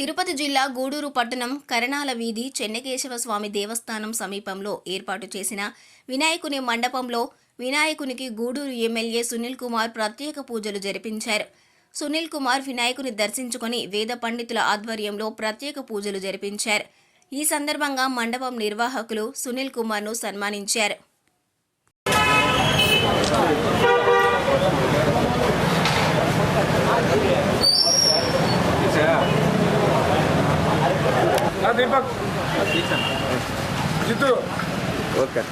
తిరుపతి జిల్లా గూడూరు పట్టణం కరణాల వీధి చెన్నకేశవ స్వామి దేవస్థానం సమీపంలో ఏర్పాటు చేసిన వినాయకుని మండపంలో వినాయకునికి గూడూరు ఎమ్మెల్యే సునీల్ కుమార్ ప్రత్యేక పూజలు జరిపించారు. సునీల్ కుమార్ వినాయకుని దర్శించుకొని వేద పండితుల ఆధ్వర్యంలో ప్రత్యేక పూజలు జరిపించారు. ఈ సందర్భంగా మండపం నిర్వాహకులు సునీల్ కుమార్ను సన్మానించారు. దీపక్. చిత్తు ఓకే.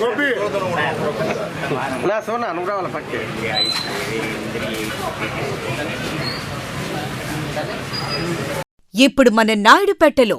గోపి. నా సోనా నువ్వు రావాలి పక్కే? ఇప్పుడు మన నాయుడుపేటలో